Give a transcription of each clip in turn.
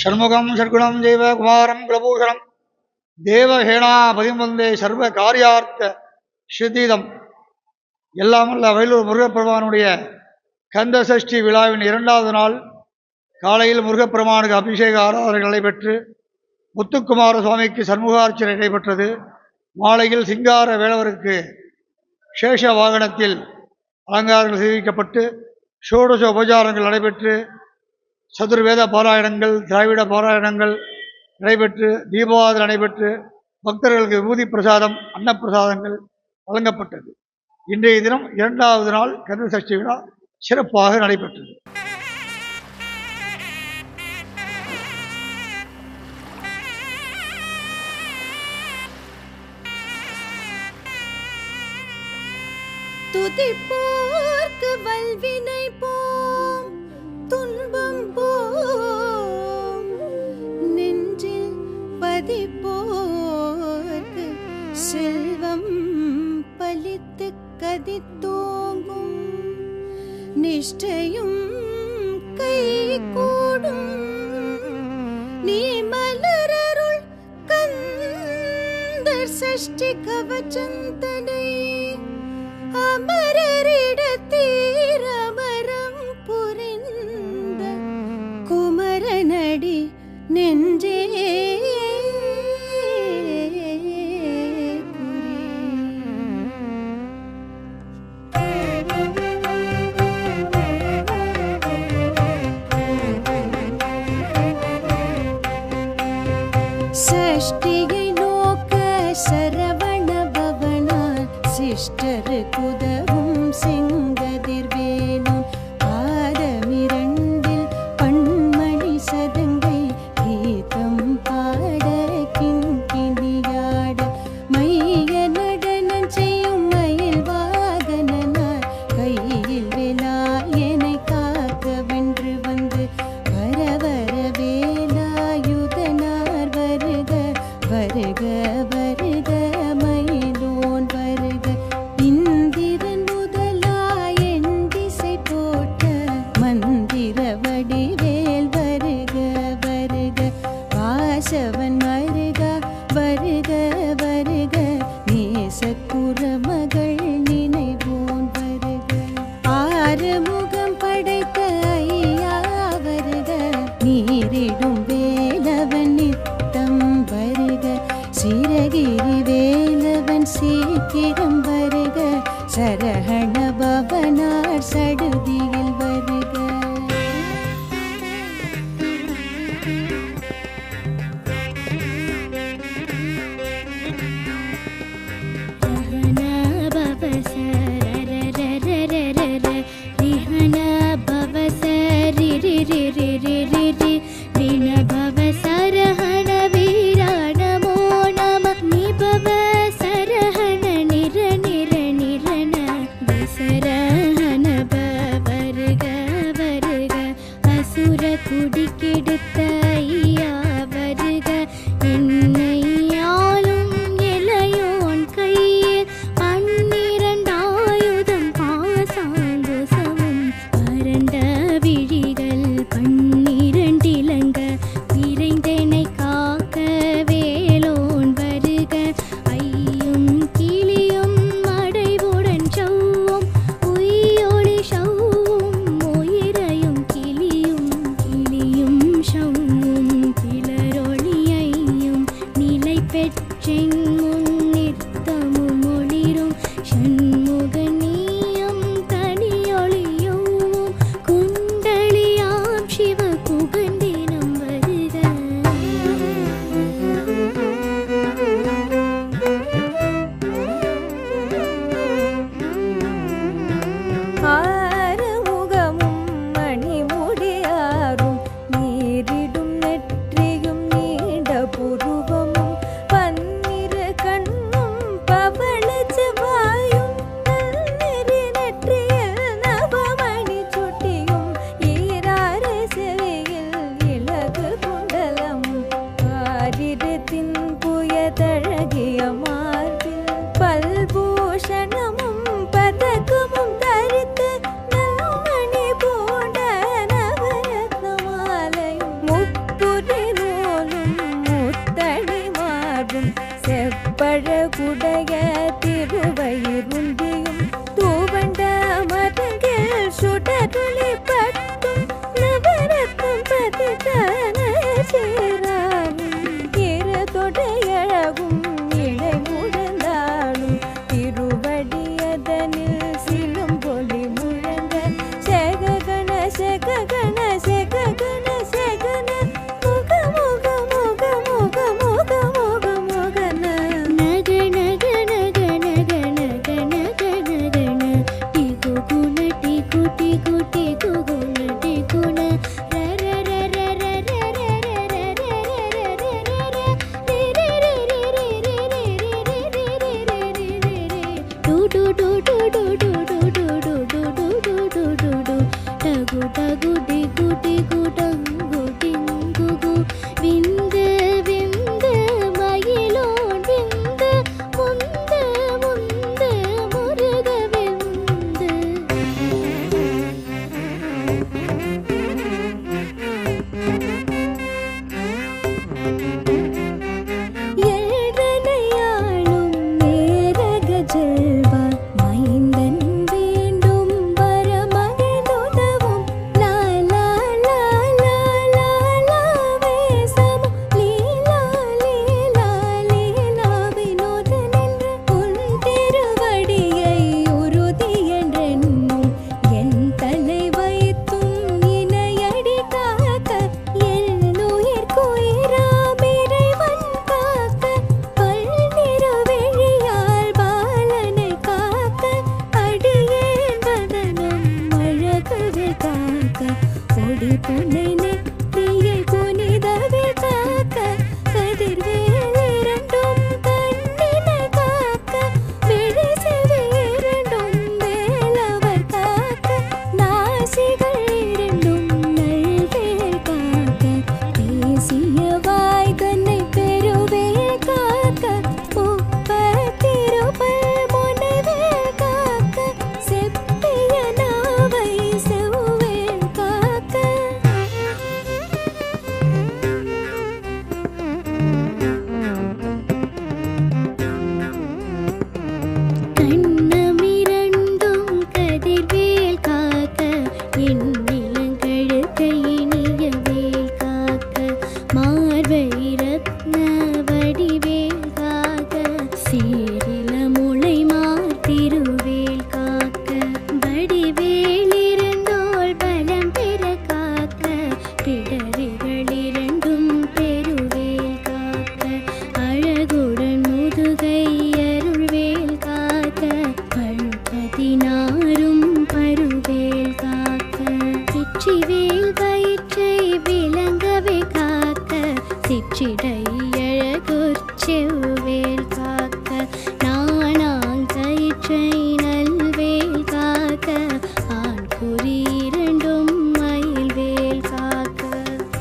ஷண்முகம் ஷட்குணம் ஜெய்வ குமாரம் குலபூஷணம். தேவஹேனாபதிம் வந்தே சர்வ காரியார்த்த சித்தீதம். எல்லாமல்ல வயலூர் முருகப்பெருமானுடைய கந்த சஷ்டி விழாவின் இரண்டாவது நாள் காலையில் முருகப்பெருமானுக்கு அபிஷேக ஆராதனை நடைபெற்று முத்துக்குமார சுவாமிக்கு சண்முகார்ச்சனை நடைபெற்றது. மாலையில் சிங்கார வேளவருக்கு சேஷ வாகனத்தில் அலங்காரங்கள் செய்விக்கப்பட்டு ஷோடச உபச்சாரங்கள் நடைபெற்று சதுர்வேத பாராயணங்கள் திராவிட பாராயணங்கள் நடைபெற்று தீபாவளி நடைபெற்று பக்தர்களுக்கு விபூதி பிரசாதம் அன்னப்பிரசாதங்கள் வழங்கப்பட்டது. இன்றைய தினம் இரண்டாவது நாள் கந்த சஷ்டி விழா சிறப்பாக நடைபெற்றது. துதிப்போர்க்கு வல்வினை போம். துன்பம் போம். நெஞ்சில் பதிப்போர்க்கு செல்வம் பலித்து கதித்தோங்கும். நிஷ்டையும் கை கூடும் நீ மலரருள் கந்தர் சஷ்டி கவச்சந்தனை அமரரே சிறகிரி சீக்கிரம் வருக. சரஹண பவனார் சடுதிய குடைய திருவயிருந்தே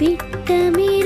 பிட்டமிரண்டும்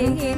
here.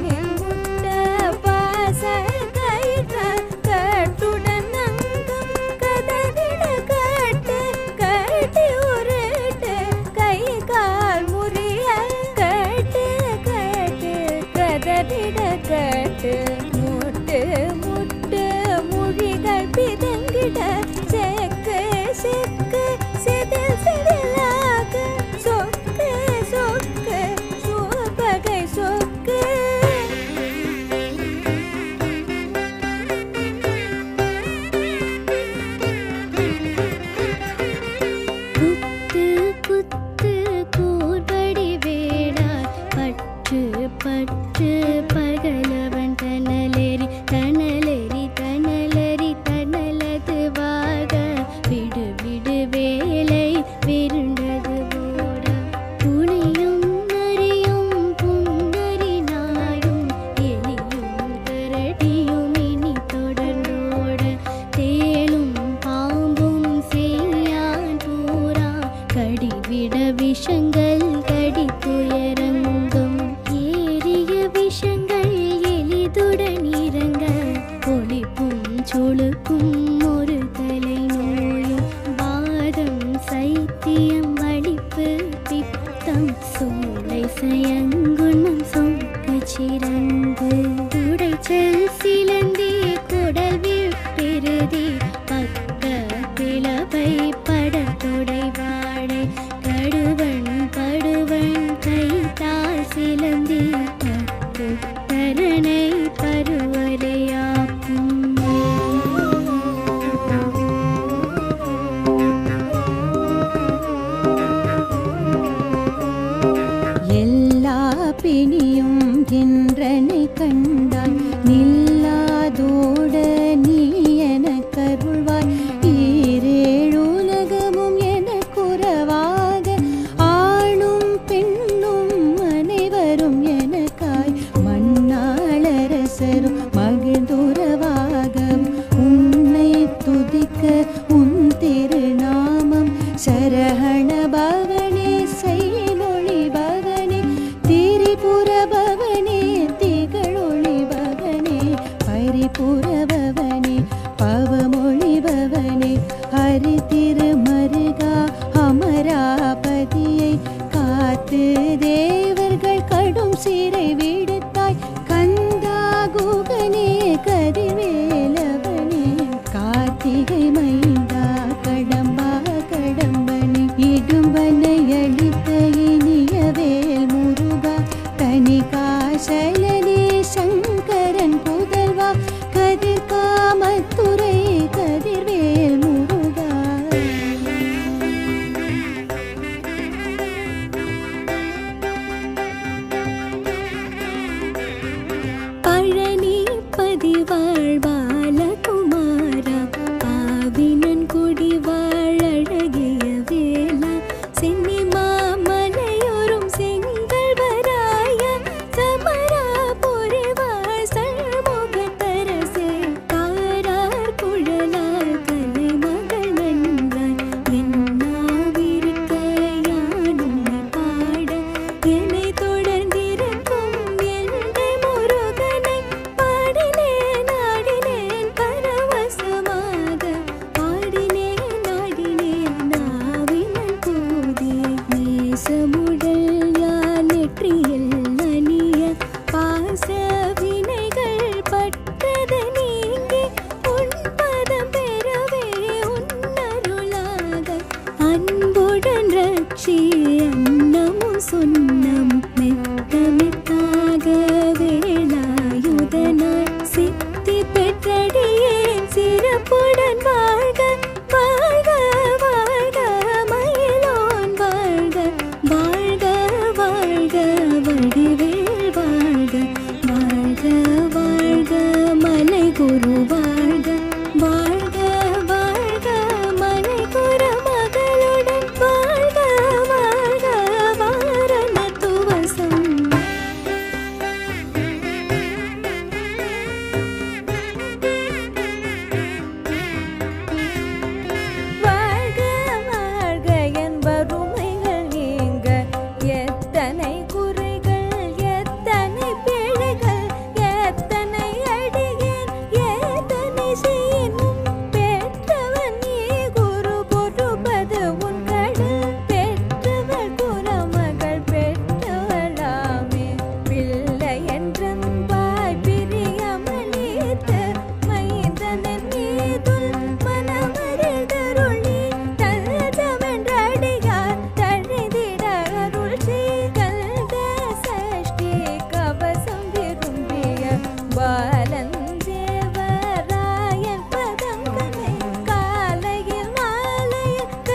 Sư